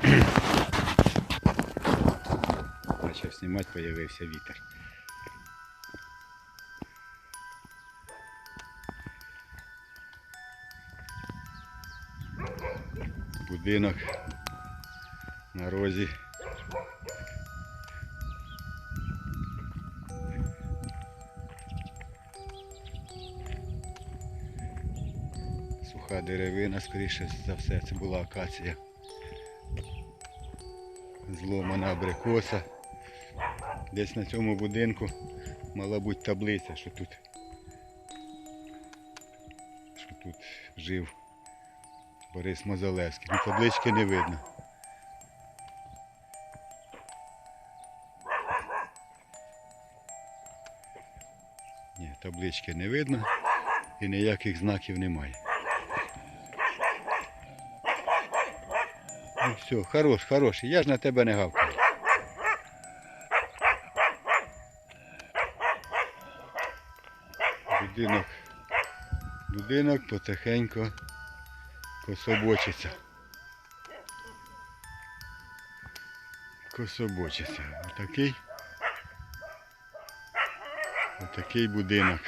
Почав знімати, появився вітер. Будинок на розі. Суха деревина, скоріше за все, це була акація. Зломана абрикоса. Десь на цьому будинку мала бути таблиця, що тут, що тут жив Борис Мозолевський. Ну, таблички не видно. Ні, таблички не видно і ніяких знаків немає. Ну все, хорош, хорош. Я ж на тебе не гавкаю. Будинок. Будинок потихеньку кособочиться. Кособочиться. Отакий. Отакий будинок.